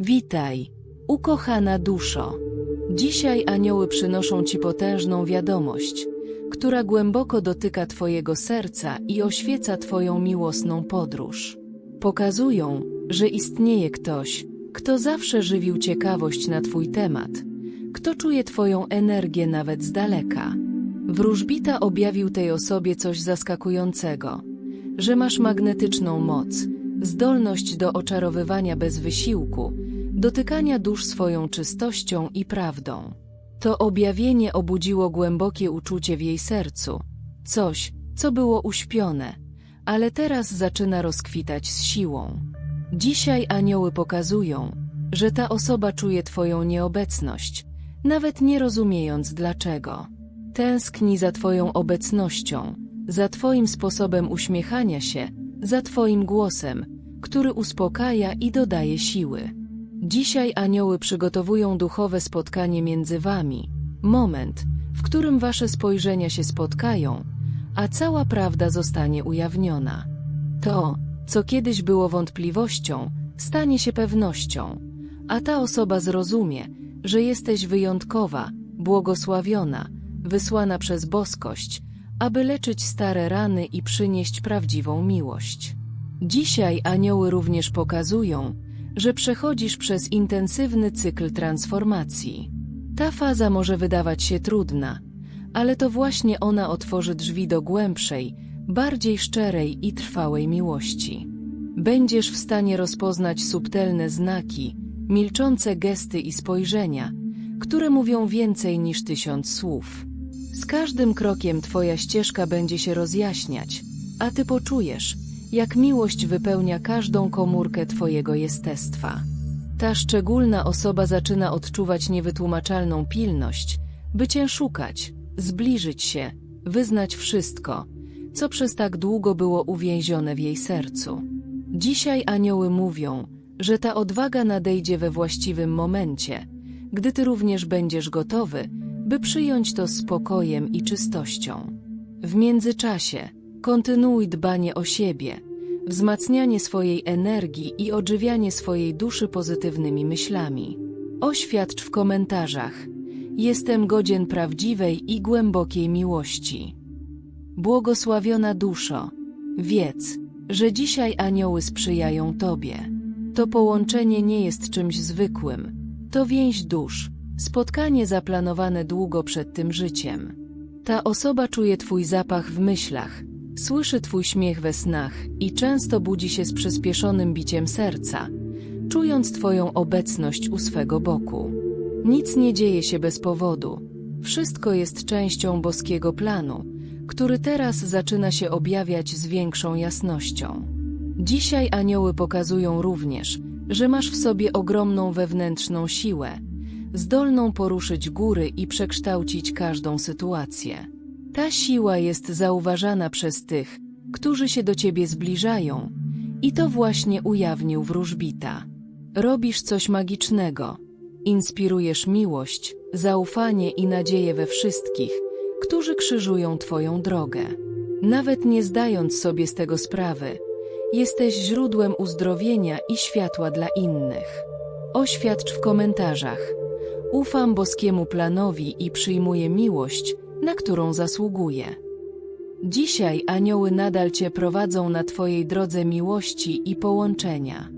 Witaj, ukochana duszo. Dzisiaj anioły przynoszą Ci potężną wiadomość, która głęboko dotyka Twojego serca i oświeca Twoją miłosną podróż. Pokazują, że istnieje ktoś, kto zawsze żywił ciekawość na Twój temat, kto czuje Twoją energię nawet z daleka. Wróżbita objawił tej osobie coś zaskakującego, że masz magnetyczną moc, zdolność do oczarowywania bez wysiłku, dotykania dusz swoją czystością i prawdą. To objawienie obudziło głębokie uczucie w jej sercu, coś, co było uśpione, ale teraz zaczyna rozkwitać z siłą. Dzisiaj anioły pokazują, że ta osoba czuje Twoją nieobecność, nawet nie rozumiejąc dlaczego. Tęskni za Twoją obecnością, za Twoim sposobem uśmiechania się, za Twoim głosem, który uspokaja i dodaje siły. Dzisiaj anioły przygotowują duchowe spotkanie między Wami, moment, w którym Wasze spojrzenia się spotkają, a cała prawda zostanie ujawniona. To, co kiedyś było wątpliwością, stanie się pewnością, a ta osoba zrozumie, że jesteś wyjątkowa, błogosławiona, wysłana przez boskość, aby leczyć stare rany i przynieść prawdziwą miłość. Dzisiaj anioły również pokazują, że przechodzisz przez intensywny cykl transformacji. Ta faza może wydawać się trudna, ale to właśnie ona otworzy drzwi do głębszej, bardziej szczerej i trwałej miłości. Będziesz w stanie rozpoznać subtelne znaki, milczące gesty i spojrzenia, które mówią więcej niż tysiąc słów. Z każdym krokiem Twoja ścieżka będzie się rozjaśniać, a Ty poczujesz, jak miłość wypełnia każdą komórkę Twojego jestestwa. Ta szczególna osoba zaczyna odczuwać niewytłumaczalną pilność, by Cię szukać, zbliżyć się, wyznać wszystko, co przez tak długo było uwięzione w jej sercu. Dzisiaj anioły mówią, że ta odwaga nadejdzie we właściwym momencie, gdy Ty również będziesz gotowy, by przyjąć to z spokojem i czystością. W międzyczasie kontynuuj dbanie o siebie, wzmacnianie swojej energii i odżywianie swojej duszy pozytywnymi myślami. Oświadcz w komentarzach. Jestem godzien prawdziwej i głębokiej miłości. Błogosławiona duszo, wiedz, że dzisiaj anioły sprzyjają Tobie. To połączenie nie jest czymś zwykłym, to więź dusz, spotkanie zaplanowane długo przed tym życiem. Ta osoba czuje Twój zapach w myślach, słyszy Twój śmiech we snach i często budzi się z przyspieszonym biciem serca, czując Twoją obecność u swego boku. Nic nie dzieje się bez powodu. Wszystko jest częścią boskiego planu, który teraz zaczyna się objawiać z większą jasnością. Dzisiaj anioły pokazują również, że masz w sobie ogromną wewnętrzną siłę, zdolną poruszyć góry i przekształcić każdą sytuację. Ta siła jest zauważana przez tych, którzy się do ciebie zbliżają, i to właśnie ujawnił wróżbita. Robisz coś magicznego, inspirujesz miłość, zaufanie i nadzieję we wszystkich, którzy krzyżują Twoją drogę. Nawet nie zdając sobie z tego sprawy, jesteś źródłem uzdrowienia i światła dla innych. Oświadcz w komentarzach. Ufam boskiemu planowi i przyjmuję miłość, na którą zasługuję. Dzisiaj anioły nadal Cię prowadzą na Twojej drodze miłości i połączenia.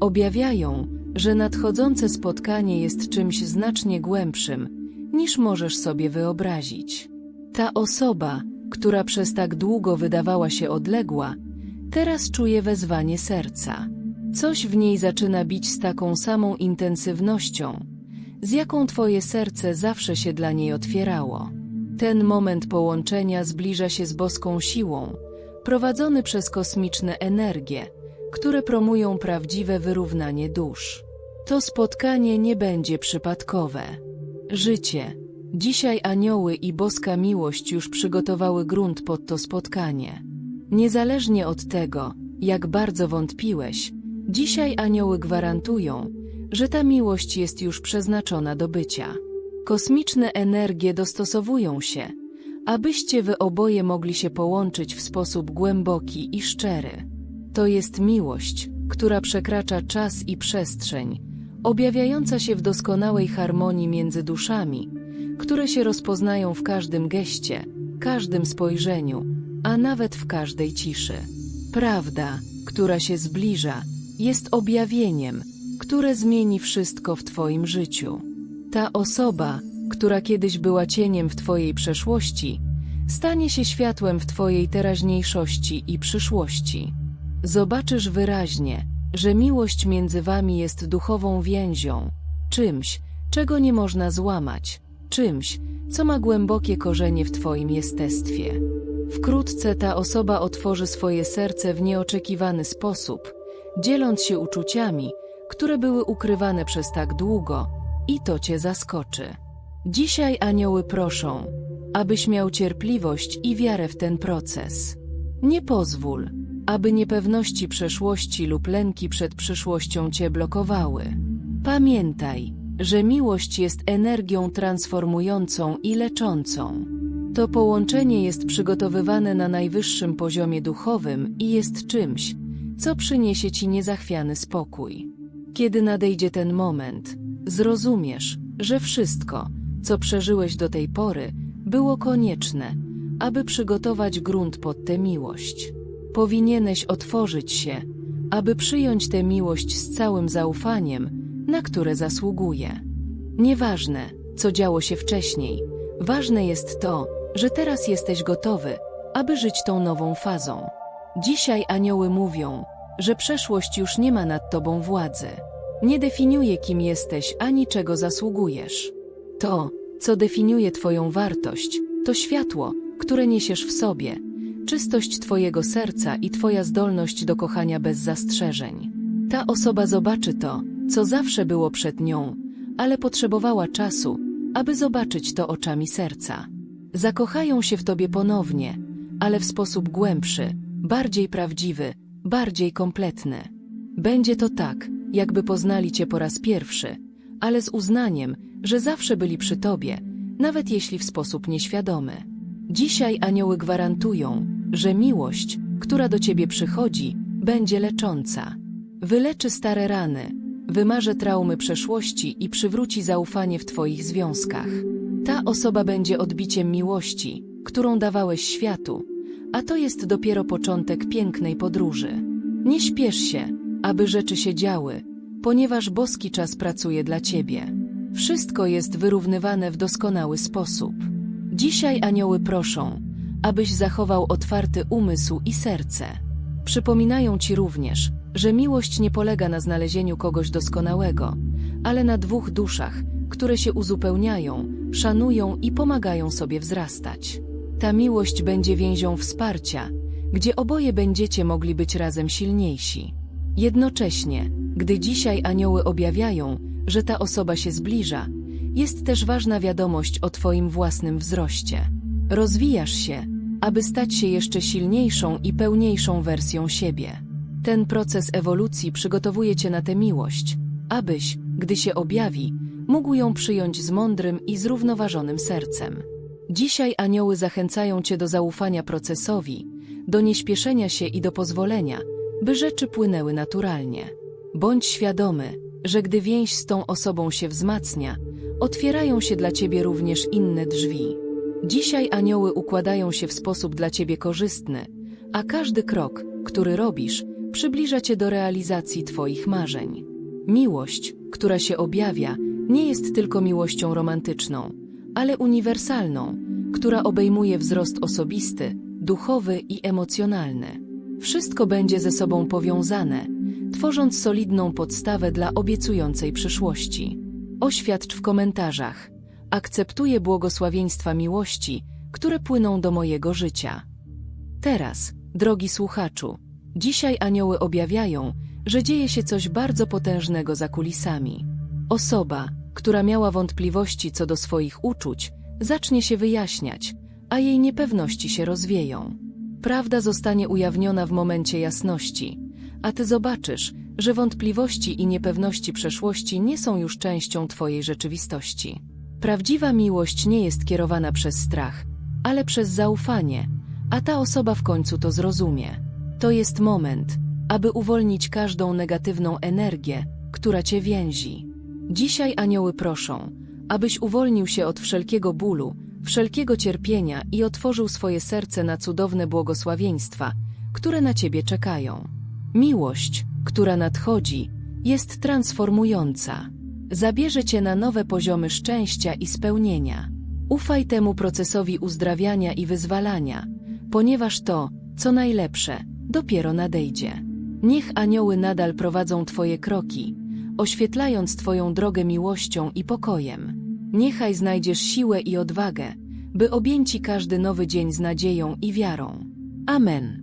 Objawiają, że nadchodzące spotkanie jest czymś znacznie głębszym, niż możesz sobie wyobrazić. Ta osoba, która przez tak długo wydawała się odległa, teraz czuje wezwanie serca. Coś w niej zaczyna bić z taką samą intensywnością, z jaką Twoje serce zawsze się dla niej otwierało. Ten moment połączenia zbliża się z boską siłą, prowadzony przez kosmiczne energie, które promują prawdziwe wyrównanie dusz. To spotkanie nie będzie przypadkowe. Życie, Dzisiaj anioły i boska miłość już przygotowały grunt pod to spotkanie. Niezależnie od tego, jak bardzo wątpiłeś, dzisiaj anioły gwarantują, że ta miłość jest już przeznaczona do bycia. Kosmiczne energie dostosowują się, abyście wy oboje mogli się połączyć w sposób głęboki i szczery. To jest miłość, która przekracza czas i przestrzeń, objawiająca się w doskonałej harmonii między duszami, które się rozpoznają w każdym geście, każdym spojrzeniu, a nawet w każdej ciszy. Prawda, która się zbliża, jest objawieniem, które zmieni wszystko w Twoim życiu. Ta osoba, która kiedyś była cieniem w Twojej przeszłości, stanie się światłem w Twojej teraźniejszości i przyszłości. Zobaczysz wyraźnie, że miłość między Wami jest duchową więzią, czymś, czego nie można złamać, czymś, co ma głębokie korzenie w Twoim jestestwie. Wkrótce ta osoba otworzy swoje serce w nieoczekiwany sposób, dzieląc się uczuciami, które były ukrywane przez tak długo, i to Cię zaskoczy. Dzisiaj anioły proszą, abyś miał cierpliwość i wiarę w ten proces. Nie pozwól, aby niepewności przeszłości lub lęki przed przyszłością Cię blokowały. Pamiętaj, że miłość jest energią transformującą i leczącą. To połączenie jest przygotowywane na najwyższym poziomie duchowym i jest czymś, co przyniesie Ci niezachwiany spokój. Kiedy nadejdzie ten moment, zrozumiesz, że wszystko, co przeżyłeś do tej pory, było konieczne, aby przygotować grunt pod tę miłość. Powinieneś otworzyć się, aby przyjąć tę miłość z całym zaufaniem, na które zasługuje. Nieważne, co działo się wcześniej, ważne jest to, że teraz jesteś gotowy, aby żyć tą nową fazą. Dzisiaj anioły mówią, że przeszłość już nie ma nad tobą władzy. Nie definiuje, kim jesteś ani czego zasługujesz. To, co definiuje Twoją wartość, to światło, które niesiesz w sobie, czystość Twojego serca i Twoja zdolność do kochania bez zastrzeżeń. Ta osoba zobaczy to, co zawsze było przed nią, ale potrzebowała czasu, aby zobaczyć to oczami serca. Zakochają się w Tobie ponownie, ale w sposób głębszy, bardziej prawdziwy, bardziej kompletny. Będzie to tak, jakby poznali Cię po raz pierwszy, ale z uznaniem, że zawsze byli przy Tobie, nawet jeśli w sposób nieświadomy. Dzisiaj anioły gwarantują, że miłość, która do Ciebie przychodzi, będzie lecząca. Wyleczy stare rany, wymarze traumy przeszłości i przywróci zaufanie w Twoich związkach. Ta osoba będzie odbiciem miłości, którą dawałeś światu, a to jest dopiero początek pięknej podróży. Nie śpiesz się, aby rzeczy się działy, ponieważ boski czas pracuje dla Ciebie. Wszystko jest wyrównywane w doskonały sposób. Dzisiaj anioły proszą, abyś zachował otwarty umysł i serce. Przypominają Ci również, że miłość nie polega na znalezieniu kogoś doskonałego, ale na dwóch duszach, które się uzupełniają, szanują i pomagają sobie wzrastać. Ta miłość będzie więzią wsparcia, gdzie oboje będziecie mogli być razem silniejsi. Jednocześnie, gdy dzisiaj anioły objawiają, że ta osoba się zbliża, jest też ważna wiadomość o Twoim własnym wzroście. Rozwijasz się, aby stać się jeszcze silniejszą i pełniejszą wersją siebie. Ten proces ewolucji przygotowuje Cię na tę miłość, abyś, gdy się objawi, mógł ją przyjąć z mądrym i zrównoważonym sercem. Dzisiaj anioły zachęcają Cię do zaufania procesowi, do nieśpieszenia się i do pozwolenia, by rzeczy płynęły naturalnie. Bądź świadomy, że gdy więź z tą osobą się wzmacnia, otwierają się dla Ciebie również inne drzwi. Dzisiaj anioły układają się w sposób dla Ciebie korzystny, a każdy krok, który robisz, przybliża Cię do realizacji Twoich marzeń. Miłość, która się objawia, nie jest tylko miłością romantyczną, ale uniwersalną, która obejmuje wzrost osobisty, duchowy i emocjonalny. Wszystko będzie ze sobą powiązane, tworząc solidną podstawę dla obiecującej przyszłości. Oświadcz w komentarzach. Akceptuję błogosławieństwa miłości, które płyną do mojego życia. Teraz, drogi słuchaczu, dzisiaj anioły objawiają, że dzieje się coś bardzo potężnego za kulisami. Osoba, która miała wątpliwości co do swoich uczuć, zacznie się wyjaśniać, a jej niepewności się rozwieją. Prawda zostanie ujawniona w momencie jasności, a ty zobaczysz, że wątpliwości i niepewności przeszłości nie są już częścią twojej rzeczywistości. Prawdziwa miłość nie jest kierowana przez strach, ale przez zaufanie, a ta osoba w końcu to zrozumie. To jest moment, aby uwolnić każdą negatywną energię, która cię więzi. Dzisiaj anioły proszą, abyś uwolnił się od wszelkiego bólu, wszelkiego cierpienia i otworzył swoje serce na cudowne błogosławieństwa, które na ciebie czekają. Miłość, która nadchodzi, jest transformująca. Zabierze cię na nowe poziomy szczęścia i spełnienia. Ufaj temu procesowi uzdrawiania i wyzwalania, ponieważ to, co najlepsze, dopiero nadejdzie. Niech anioły nadal prowadzą Twoje kroki, oświetlając Twoją drogę miłością i pokojem. Niechaj znajdziesz siłę i odwagę, by objęci każdy nowy dzień z nadzieją i wiarą. Amen.